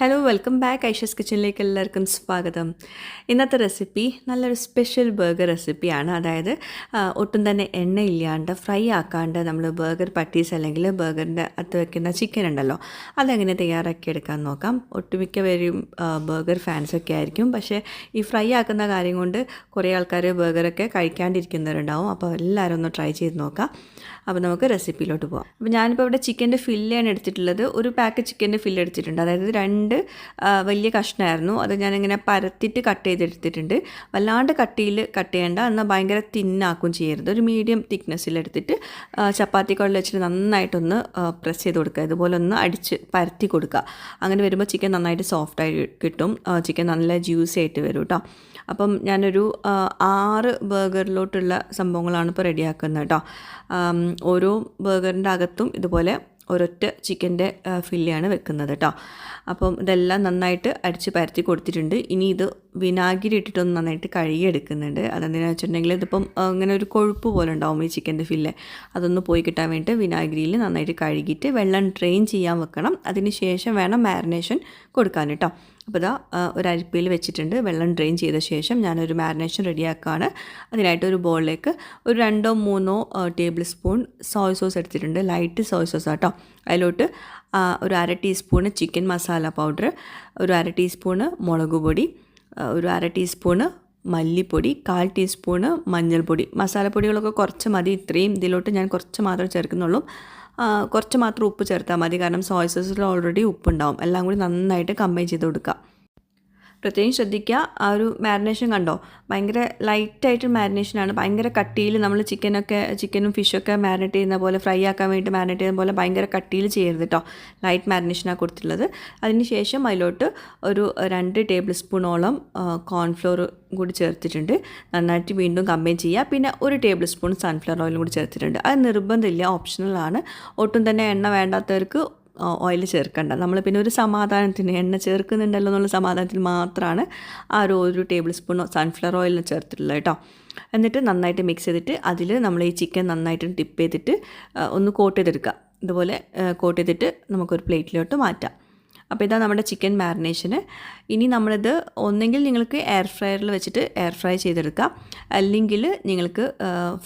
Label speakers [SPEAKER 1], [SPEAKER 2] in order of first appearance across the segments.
[SPEAKER 1] Hello welcome back Aisha's കിച്ചണിലേക്ക് എല്ലാവർക്കും സ്വാഗതം. ഇന്നത്തെ റെസിപ്പി നല്ലൊരു സ്പെഷ്യൽ ബർഗർ റെസിപ്പിയാണ് അതായത് ഒട്ടും തന്നെ എണ്ണയില്ലാണ്ട് ഫ്രൈ ആക്കാണ്ട് നമ്മൾ ബർഗർ പട്ടീസ് അല്ലെങ്കിൽ ബർഗറിന്റെ അകത്ത് വെക്കുന്ന ചിക്കൻ ഉണ്ടല്ലോ അതെങ്ങനെ തയ്യാറാക്കി എടുക്കാൻ നോക്കാം. ഒട്ടുമിക്ക പേരും ബർഗർ ഫാൻസൊക്കെ ആയിരിക്കും. പക്ഷേ ഈ ഫ്രൈ ആക്കുന്ന കാര്യം കൊണ്ട് കുറേ ആൾക്കാർ ബർഗറൊക്കെ കഴിക്കാണ്ടിരിക്കുന്നവരുണ്ടാവും. അപ്പോൾ എല്ലാവരും ഒന്ന് ട്രൈ ചെയ്ത് നോക്കാം. അപ്പോൾ നമുക്ക് റെസിപ്പിയിലോട്ട് പോകാം അപ്പോൾ ഞാനിപ്പോൾ ഇവിടെ ചിക്കന്റെ ഫില്ലാണ് എടുത്തിട്ടുള്ളത്. ഒരു പാക്ക് ചിക്കന്റെ ഫില്ല് എടുത്തിട്ടുണ്ട്. അതായത് രണ്ട് ആ, വലിയ കഷ്ണമായിരുന്നു അത് ഞാനിങ്ങനെ പരത്തിയിട്ട് കട്ട് ചെയ്തെടുത്തിട്ടുണ്ട്. വല്ലാണ്ട് കട്ടിയിൽ കട്ട് ചെയ്യേണ്ട. എന്നാൽ ഭയങ്കര തിന്നാക്കും ചെയ്യരുത്. ഒരു മീഡിയം തിക്നെസ്സിൽ എടുത്തിട്ട് ചപ്പാത്തി കുഴൽ വെച്ചിട്ട് നന്നായിട്ടൊന്ന് പ്രസ് ചെയ്ത് കൊടുക്കുക. ഇതുപോലെ ഒന്ന് അടിച്ച് പരത്തി കൊടുക്കുക. അങ്ങനെ വരുമ്പോൾ ചിക്കൻ നന്നായിട്ട് സോഫ്റ്റായി കിട്ടും. ചിക്കൻ നല്ല ജ്യൂസി ആയിട്ട് വരും കേട്ടോ അപ്പം ഞാനൊരു ആറ് ബർഗറിലോട്ടുള്ള സംഭവങ്ങളാണ് ഇപ്പോൾ റെഡിയാക്കുന്നത് കേട്ടോ ഓരോ ബർഗറിന്റെ അകത്തും ഇതുപോലെ ഒരൊറ്റ ചിക്കന്റെ ഫില്ലിയാണ് വെക്കുന്നത് കേട്ടോ അപ്പം ഇതെല്ലാം നന്നായിട്ട് അടിച്ച് പരത്തി കൊടുത്തിട്ടുണ്ട്. ഇനി ഇത് വിനാഗിരി ഇട്ടിട്ടൊന്ന് നന്നായിട്ട് കഴുകിയെടുക്കുന്നുണ്ട്. അതെന്തിനാണെന്ന് വെച്ചിട്ടുണ്ടെങ്കിൽ ഇതിപ്പം ഇങ്ങനെ ഒരു കൊഴുപ്പ് പോലെ ഉണ്ടാവും ഈ ചിക്കന്റെ ഫില്ല്. അതൊന്ന് പോയി കിട്ടാൻ വേണ്ടിയിട്ട് വിനാഗിരിയിൽ നന്നായിട്ട് കഴുകിയിട്ട് വെള്ളം ഡ്രെയിൻ ചെയ്യാൻ വെക്കണം. അതിന് ശേഷം വേണം മാരിനേഷൻ കൊടുക്കാൻ കേട്ടോ. അപ്പോൾ ഇതാ ഒരു അരിപ്പയിൽ വെച്ചിട്ടുണ്ട്. വെള്ളം ഡ്രെയിൻ ചെയ്ത ശേഷം ഞാനൊരു മാരിനേഷൻ റെഡിയാക്കുകയാണ് അതിനായിട്ട് ഒരു ബോളിലേക്ക് ഒരു രണ്ടോ മൂന്നോ ടേബിൾ സ്പൂൺ സോയ് സോസ് എടുത്തിട്ടുണ്ട്. ലൈറ്റ് സോയ് സോസ് ആട്ടോ അതിലോട്ട് ഒരു അര ടീസ്പൂണ് ചിക്കൻ മസാല പൗഡർ ഒരു അര ടീസ്പൂണ് മുളക് പൊടി ഒരു അര ടീസ്പൂണ് മല്ലിപ്പൊടി കാൽ ടീസ്പൂണ് മഞ്ഞൾപ്പൊടി. മസാലപ്പൊടികളൊക്കെ കുറച്ച് മതി ഇത്രയും ഇതിലോട്ട് ഞാൻ കുറച്ച് മാത്രം ചേർക്കുന്നുള്ളൂ. കുറച്ച് മാത്രം ഉപ്പ് ചേർത്താൽ മതി കാരണം സോയ സോസിൽ ഓൾറെഡി ഉപ്പുണ്ടാവും. എല്ലാം കൂടി നന്നായിട്ട് കമ്പൈൻ ചെയ്ത് കൊടുക്കുക. പ്രത്യേകം ശ്രദ്ധിക്കുക. ആ ഒരു മാരിനേഷൻ കണ്ടോ? ഭയങ്കര ലൈറ്റായിട്ട് മാരിനേഷനാണ് ഭയങ്കര കട്ടിയിൽ നമ്മൾ ചിക്കനൊക്കെ ചിക്കനും ഫിഷൊക്കെ മാരിനേറ്റ് ചെയ്യുന്ന പോലെ ഫ്രൈ ആക്കാൻ വേണ്ടി മാരിനേറ്റ് ചെയ്യുന്ന പോലെ ഭയങ്കര കട്ടിയിൽ ചെയ്യരുത് കേട്ടോ ലൈറ്റ് മാരിനേഷനാണ് കൊടുത്തിട്ടുള്ളത്. അതിന് ശേഷം അതിലോട്ട് ഒരു രണ്ട് ടേബിൾ സ്പൂണോളം കോൺഫ്ലോർ കൂടി ചേർത്തിട്ടുണ്ട്. നന്നായിട്ട് വീണ്ടും കമ്പൈൻ ചെയ്യുക. പിന്നെ ഒരു ടേബിൾ സ്പൂൺ സൺഫ്ലവർ ഓയിലും കൂടി ചേർത്തിട്ടുണ്ട്. അത് നിർബന്ധമില്ല. ഓപ്ഷണലാണ് ഒട്ടും തന്നെ എണ്ണ വേണ്ടാത്തവർക്ക് ഓയിൽ ചേർക്കണ്ട. നമ്മൾ പിന്നെ ഒരു സമാധാനത്തിന് എണ്ണ ചേർക്കുന്നുണ്ടല്ലോ എന്നുള്ള സമാധാനത്തിന് മാത്രമാണ് ആ ഒരു ഒരു ടേബിൾ സ്പൂൺ സൺഫ്ലവർ ഓയിൽ ചേർത്തിട്ടുള്ളത് കേട്ടോ. എന്നിട്ട് നന്നായിട്ട് മിക്സ് ചെയ്തിട്ട് അതിൽ നമ്മൾ ഈ ചിക്കൻ നന്നായിട്ട് ഡിപ്പ് ചെയ്തിട്ട് ഒന്ന് കോട്ട് ചെയ്തെടുക്കുക. ഇതുപോലെ കോട്ട് ചെയ്തിട്ട് നമുക്കൊരു പ്ലേറ്റിലോട്ട് മാറ്റാം. അപ്പോൾ ഇതാ നമ്മുടെ ചിക്കൻ മാരിനേഷന്. ഇനി നമ്മളിത് ഒന്നെങ്കിൽ നിങ്ങൾക്ക് എയർ ഫ്രയറിൽ വെച്ചിട്ട് എയർ ഫ്രൈ ചെയ്തെടുക്കാം. അല്ലെങ്കിൽ നിങ്ങൾക്ക്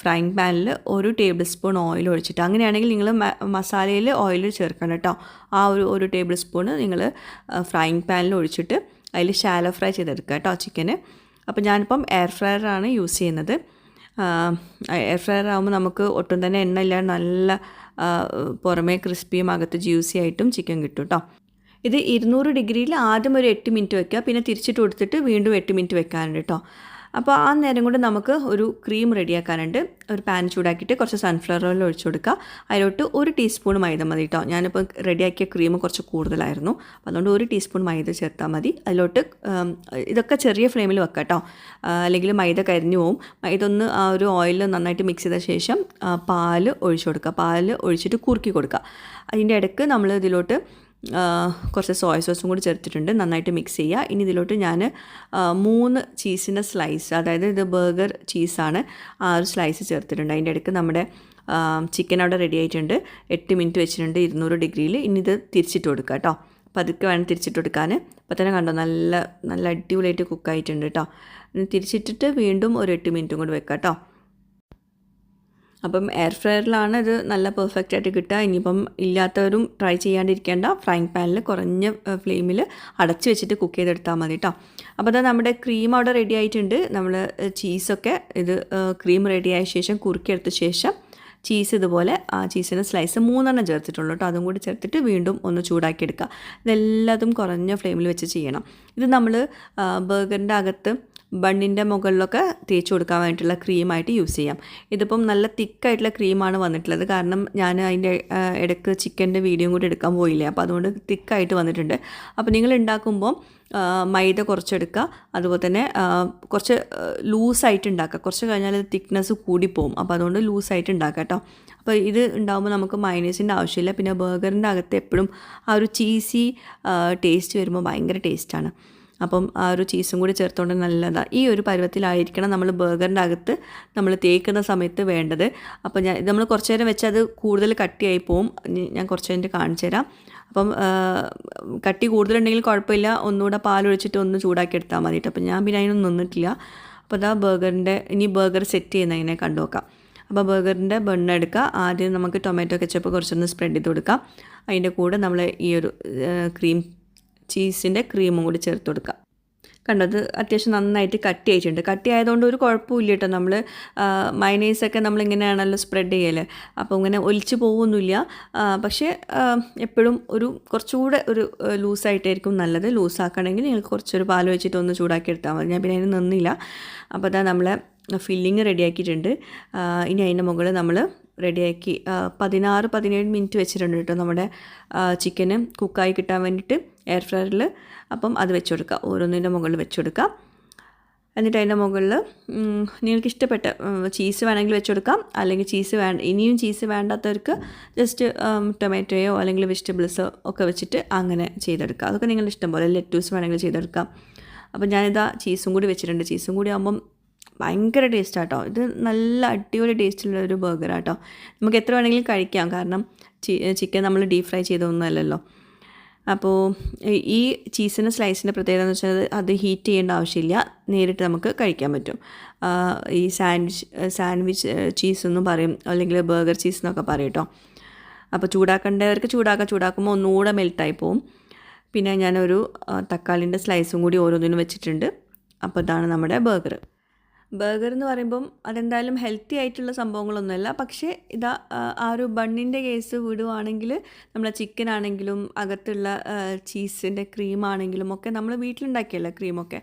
[SPEAKER 1] ഫ്രൈങ് പാനിൽ ഒരു ടേബിൾ സ്പൂൺ ഓയിൽ ഒഴിച്ചിട്ട്. അങ്ങനെയാണെങ്കിൽ നിങ്ങൾ മസാലയിൽ ഓയിൽ ചേർക്കണം കേട്ടോ. ആ ഒരു ഒരു ടേബിൾ സ്പൂണ് നിങ്ങൾ ഫ്രൈങ് പാനിൽ ഒഴിച്ചിട്ട് അതിൽ ഷാലോ ഫ്രൈ ചെയ്തെടുക്കുക കേട്ടോ ചിക്കന്. അപ്പോൾ ഞാനിപ്പം എയർ ഫ്രയറാണ് യൂസ് ചെയ്യുന്നത്. എയർ ഫ്രയർ ആകുമ്പോൾ നമുക്ക് ഒട്ടും തന്നെ എണ്ണ ഇല്ലാതെ നല്ല പുറമേ ക്രിസ്പിയും അകത്ത് ജ്യൂസി ആയിട്ടും ചിക്കൻ കിട്ടും കേട്ടോ. ഇത് ഇരുന്നൂറ് ഡിഗ്രിയിൽ ആദ്യം ഒരു എട്ട് മിനിറ്റ് വെക്കുക. പിന്നെ തിരിച്ചിട്ട് കൊടുത്തിട്ട് വീണ്ടും എട്ട് മിനിറ്റ് വെക്കാനുണ്ട് കേട്ടോ. അപ്പോൾ ആ നേരം കൊണ്ട് നമുക്ക് ഒരു ക്രീം റെഡിയാക്കാനുണ്ട്. ഒരു പാൻ ചൂടാക്കിയിട്ട് കുറച്ച് സൺഫ്ലവർ ഓയിൽ ഒഴിച്ചു കൊടുക്കുക. അതിലോട്ട് ഒരു ടീസ്പൂൺ മൈദ മതി കേട്ടോ. ഞാനിപ്പോൾ റെഡിയാക്കിയ ക്രീം കുറച്ച് കൂടുതലായിരുന്നു. അതുകൊണ്ട് ഒരു ടീസ്പൂൺ മൈദ ചേർത്താൽ മതി. അതിലോട്ട് ഇതൊക്കെ ചെറിയ ഫ്ലെയിമിൽ വെക്കുക കേട്ടോ. അല്ലെങ്കിൽ മൈദ കരിഞ്ഞു പോവും. മൈദ ഒന്ന് ആ ഒരു ഓയിൽ നന്നായിട്ട് മിക്സ് ചെയ്ത ശേഷം പാൽ ഒഴിച്ചു കൊടുക്കുക. പാൽ ഒഴിച്ചിട്ട് കുറുക്കി കൊടുക്കുക. അതിന്റെ ഇടയ്ക്ക് നമ്മൾ ഇതിലോട്ട് കുറച്ച് സോയ സോസും കൂടി ചേർത്തിട്ടുണ്ട്. നന്നായിട്ട് മിക്സ് ചെയ്യുക. ഇനി ഇതിലോട്ട് ഞാൻ മൂന്ന് ചീസിന്റെ സ്ലൈസ് അതായത് ഇത് ബർഗർ ചീസാണ് ആ ഒരു സ്ലൈസ് ചേർത്തിട്ടുണ്ട്. അതിന്റെ ഇടയ്ക്ക് നമ്മുടെ ചിക്കൻ അവിടെ റെഡി ആയിട്ടുണ്ട്. എട്ട് മിനിറ്റ് വെച്ചിട്ടുണ്ട് ഇരുന്നൂറ് ഡിഗ്രിയിൽ ഇനി ഇത് തിരിച്ചിട്ട് കൊടുക്കുക കേട്ടോ പതുക്കെ വേണം തിരിച്ചിട്ട് കൊടുക്കാൻ അപ്പോൾ തന്നെ കണ്ടോ നല്ല നല്ല അടിപൊളിയായിട്ട് കുക്കായിട്ടുണ്ട് കേട്ടോ തിരിച്ചിട്ടിട്ട് വീണ്ടും ഒരു എട്ട് മിനിറ്റും കൂടി വെക്കാം കേട്ടോ അപ്പം എയർ ഫ്രയറിലാണ് ഇത് നല്ല പെർഫെക്റ്റ് ആയിട്ട് കിട്ടുക. ഇനിയിപ്പം ഇല്ലാത്തവരും ട്രൈ ചെയ്യാണ്ടിരിക്കേണ്ട. ഫ്രൈങ് പാനിൽ കുറഞ്ഞ ഫ്ലെയിമിൽ അടച്ച് വെച്ചിട്ട് കുക്ക് ചെയ്തെടുത്താൽ മതി കേട്ടോ അപ്പോൾ അത് നമ്മുടെ ക്രീം അവിടെ റെഡി ആയിട്ടുണ്ട്. നമ്മൾ ചീസൊക്കെ ഇത് ക്രീം റെഡി ആയ ശേഷം കുറുക്കിയെടുത്ത ശേഷം ചീസ് ഇതുപോലെ ആ ചീസിന്റെ സ്ലൈസ് മൂന്നെണ്ണം ചേർത്തിട്ടുള്ളൂ കേട്ടോ അതും കൂടി ചേർത്തിട്ട് വീണ്ടും ഒന്ന് ചൂടാക്കിയെടുക്കുക. ഇതെല്ലാതും കുറഞ്ഞ ഫ്ലെയിമിൽ വെച്ച് ചെയ്യണം. ഇത് നമ്മൾ ബർഗറിന്റെ അകത്ത് ബണ്ണിന്റെ മുകളിലൊക്കെ തേച്ച് കൊടുക്കാൻ വേണ്ടിയിട്ടുള്ള ക്രീമായിട്ട് യൂസ് ചെയ്യാം. ഇതിപ്പം നല്ല തിക്കായിട്ടുള്ള ക്രീമാണ് വന്നിട്ടുള്ളത്. കാരണം ഞാൻ അതിന്റെ ഇടയ്ക്ക് ചിക്കന്റെ വീഡിയോ കൂടി എടുക്കാൻ പോയില്ലേ? അപ്പോൾ അതുകൊണ്ട് തിക്കായിട്ട് വന്നിട്ടുണ്ട്. അപ്പോൾ നിങ്ങൾ ഉണ്ടാക്കുമ്പോൾ മൈദ കുറച്ചെടുക്കുക. അതുപോലെ തന്നെ കുറച്ച് ലൂസായിട്ട് ഉണ്ടാക്കുക. കുറച്ച് കഴിഞ്ഞാൽ തിക്നെസ് കൂടിപ്പോവും. അപ്പോൾ അതുകൊണ്ട് ലൂസായിട്ട് ഉണ്ടാക്കുക കേട്ടോ. അപ്പോൾ ഇത് ഉണ്ടാകുമ്പോൾ നമുക്ക് മൈനസിന്റെ ആവശ്യമില്ല. പിന്നെ ബർഗറിന്റെ അകത്ത് എപ്പോഴും ആ ഒരു ചീസി ടേസ്റ്റ് വരുമ്പോൾ ഭയങ്കര ടേസ്റ്റാണ്. അപ്പം ആ ഒരു ചീസും കൂടി ചേർത്തുകൊണ്ട് നല്ലതാണ് ഈ ഒരു പരുവത്തിലായിരിക്കണം നമ്മൾ ബർഗറിന്റെ അകത്ത് നമ്മൾ തേക്കുന്ന സമയത്ത് വേണ്ടത്. അപ്പം ഞാൻ നമ്മൾ കുറച്ച് നേരം വെച്ച് അത് കൂടുതൽ കട്ടിയായി പോവും. ഞാൻ കുറച്ച് കഴിഞ്ഞിട്ട് കാണിച്ചു തരാം. അപ്പം കട്ടി കൂടുതലുണ്ടെങ്കിൽ കുഴപ്പമില്ല. ഒന്നുകൂടെ പാലൊഴിച്ചിട്ട് ഒന്ന് ചൂടാക്കി എടുത്താൽ മതി കേട്ടോ അപ്പം ഞാൻ പിന്നെ അതിനൊന്നും നിന്നിട്ടില്ല. അപ്പോൾ അതാ ബർഗറിന്റെ ഇനി ബർഗർ സെറ്റ് ചെയ്യുന്ന ഇങ്ങനെ കണ്ടുനോക്കാം അപ്പോൾ ബർഗറിന്റെ ബണ്ണ് എടുക്കുക. ആദ്യം നമുക്ക് ടൊമാറ്റോ കെച്ചപ്പ് കുറച്ചൊന്ന് സ്പ്രെഡ് ചെയ്ത് കൊടുക്കാം. അതിന്റെ കൂടെ നമ്മൾ ഈ ഒരു ക്രീം ചീസിന്റെ ക്രീമും കൂടി ചേർത്ത് കൊടുക്കുക കണ്ടത് അത്യാവശ്യം നന്നായിട്ട് കട്ട് ചെയ്തിട്ടുണ്ട് കട്ട് ആയതുകൊണ്ട് ഒരു കുഴപ്പമില്ല കേട്ടോ. നമ്മൾ മൈനൈസൊക്കെ നമ്മളിങ്ങനെയാണല്ലോ സ്പ്രെഡ് ചെയ്യൽ അപ്പോൾ ഇങ്ങനെ ഒലിച്ച് പോകുന്നില്ല പക്ഷേ എപ്പോഴും ഒരു കുറച്ചുകൂടെ ഒരു ലൂസായിട്ടായിരിക്കും നല്ലത്. ലൂസാക്കണമെങ്കിൽ നിങ്ങൾക്ക് കുറച്ചൊരു പാൽ വെച്ചിട്ട് ഒന്ന് ചൂടാക്കി എടുത്താൽ മതി. ഞാൻ പിന്നെ അതിന് നിന്നില്ല. അപ്പോൾ അതാ നമ്മളെ ഫില്ലിങ് റെഡിയാക്കിയിട്ടുണ്ട്. ഇനി അതിന്റെ മുകളിൽ നമ്മൾ റെഡിയാക്കി പതിനാറ് പതിനേഴ് മിനിറ്റ് വെച്ചിട്ടുണ്ട് കേട്ടോ നമ്മുടെ ചിക്കന് കുക്കായി കിട്ടാൻ വേണ്ടിയിട്ട് എയർ ഫ്രയറിൽ അപ്പം അത് വെച്ച് കൊടുക്കുക ഓരോന്നിന്റെ മുകളിൽ വെച്ച് കൊടുക്കുക എന്നിട്ട് അതിന്റെ മുകളിൽ നിങ്ങൾക്ക് ഇഷ്ടപ്പെട്ട ചീസ് വേണമെങ്കിൽ വെച്ച് കൊടുക്കാം. അല്ലെങ്കിൽ ചീസ് വേണ്ട ഇനിയും ചീസ് വേണ്ടാത്തവർക്ക് ജസ്റ്റ് ടൊമാറ്റോയോ അല്ലെങ്കിൽ വെജിറ്റബിൾസോ ഒക്കെ വെച്ചിട്ട് അങ്ങനെ ചെയ്തെടുക്കുക അതൊക്കെ നിങ്ങളുടെ ഇഷ്ടം പോലെ ലെറ്റൂസ് വേണമെങ്കിൽ ചെയ്തെടുക്കാം. അപ്പം ഞാനിതാ ചീസും കൂടി വെച്ചിട്ടുണ്ട്. ചീസും കൂടി ആകുമ്പം ഭയങ്കര ടേസ്റ്റ് ആട്ടോ ഇത് നല്ല അടിപൊളി ടേസ്റ്റുള്ള ഒരു ആട്ടോ നമുക്ക് എത്ര വേണമെങ്കിലും കഴിക്കാം. കാരണം ചിക്കൻ നമ്മൾ ഡീപ് ഫ്രൈ ചെയ്തൊന്നുമല്ലല്ലോ അപ്പോൾ ഈ ചീസിന്റെ സ്ലൈസിന്റെ പ്രത്യേകത എന്ന് വെച്ചാൽ അത് ഹീറ്റ് ചെയ്യേണ്ട ആവശ്യമില്ല. നേരിട്ട് നമുക്ക് കഴിക്കാൻ പറ്റും. ഈ സാൻഡ്വിച്ച് സാൻഡ്വിച്ച് ചീസ് എന്നും പറയും. അല്ലെങ്കിൽ ബർഗർ ചീസ് എന്നൊക്കെ പറയും കേട്ടോ. അപ്പോൾ ചൂടാക്കേണ്ടവർക്ക് ചൂടാക്കാം. ചൂടാക്കുമ്പോൾ ഒന്നുകൂടെ മെൽട്ടായി പോവും. പിന്നെ ഞാനൊരു തക്കാളിന്റെ സ്ലൈസും കൂടി ഓരോന്നിനും വെച്ചിട്ടുണ്ട്. അപ്പോൾ ഇതാണ് നമ്മുടെ ബർഗർ ബർഗർ എന്ന് പറയുമ്പം അതെന്തായാലും ഹെൽത്തി ആയിട്ടുള്ള സംഭവങ്ങളൊന്നുമല്ല. പക്ഷേ ഇതാ ആ, ഒരു ബണ്ണിന്റെ കേസ് വിടുവാണെങ്കിൽ നമ്മളെ ചിക്കൻ ആണെങ്കിലും അകത്തുള്ള ചീസിന്റെ ക്രീം ആണെങ്കിലും ഒക്കെ നമ്മൾ വീട്ടിലുണ്ടാക്കിയല്ല ക്രീമൊക്കെ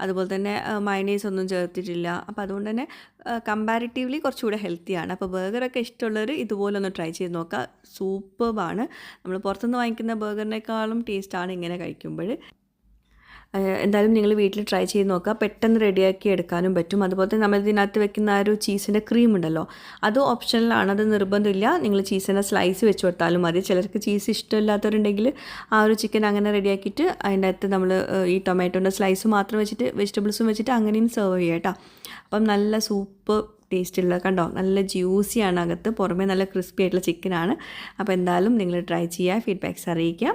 [SPEAKER 1] അതുപോലെ തന്നെ മയനൈസ് ഒന്നും ചേർത്തിട്ടില്ല. അപ്പോൾ അതുകൊണ്ട് തന്നെ കമ്പാരിറ്റീവ്ലി കുറച്ചുകൂടെ ഹെൽത്തിയാണ് അപ്പോൾ ബർഗറൊക്കെ ഇഷ്ടമുള്ളവർ ഇതുപോലെ ഒന്ന് ട്രൈ ചെയ്ത് നോക്കുക സൂപ്പർബാണ് നമ്മൾ പുറത്തുനിന്ന് വാങ്ങിക്കുന്ന ബർഗറിനേക്കാളും ടേസ്റ്റാണ് ഇങ്ങനെ കഴിക്കുമ്പോൾ. എന്തായാലും നിങ്ങൾ വീട്ടിൽ ട്രൈ ചെയ്ത് നോക്കുക. പെട്ടെന്ന് റെഡിയാക്കി എടുക്കാനും പറ്റും. അതുപോലെ നമ്മൾ ഇതിനകത്ത് വെക്കുന്ന ആ ഒരു ചീസിന്റെ ക്രീം ഉണ്ടല്ലോ അത് ഓപ്ഷനിലാണ് അത് നിർബന്ധമില്ല. നിങ്ങൾ ചീസിന്റെ സ്ലൈസ് വെച്ച് കൊടുത്താലും മതി. ചിലർക്ക് ചീസ് ഇഷ്ടമില്ലാത്തവരുണ്ടെങ്കിൽ ആ ഒരു ചിക്കൻ അങ്ങനെ റെഡിയാക്കിയിട്ട് അതിന്റെ അകത്ത് നമ്മൾ ഈ ടൊമാറ്റോന്റെ സ്ലൈസ് മാത്രം വെച്ചിട്ട് വെജിറ്റബിൾസും വെച്ചിട്ട് അങ്ങനെയും സെർവ് ചെയ്യാം കേട്ടോ. അപ്പം നല്ല സൂപ്പ് ടേസ്റ്റുള്ള കണ്ടോ? നല്ല ജ്യൂസിയാണ് അകത്ത്. പുറമേ നല്ല ക്രിസ്പി ആയിട്ടുള്ള ചിക്കനാണ് അപ്പോൾ എന്തായാലും നിങ്ങൾ ട്രൈ ചെയ്യുക. ഫീഡ്ബാക്ക്സ് അറിയിക്കുക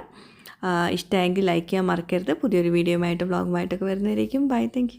[SPEAKER 1] ഇഷ്ടമെങ്കിൽ ലൈക്ക് ചെയ്യാൻ മറക്കരുത്. പുതിയൊരു വീഡിയോയുമായിട്ട് വ്ളോഗുമായിട്ടൊക്കെ വരുന്നതായിരിക്കും ബൈ താങ്ക്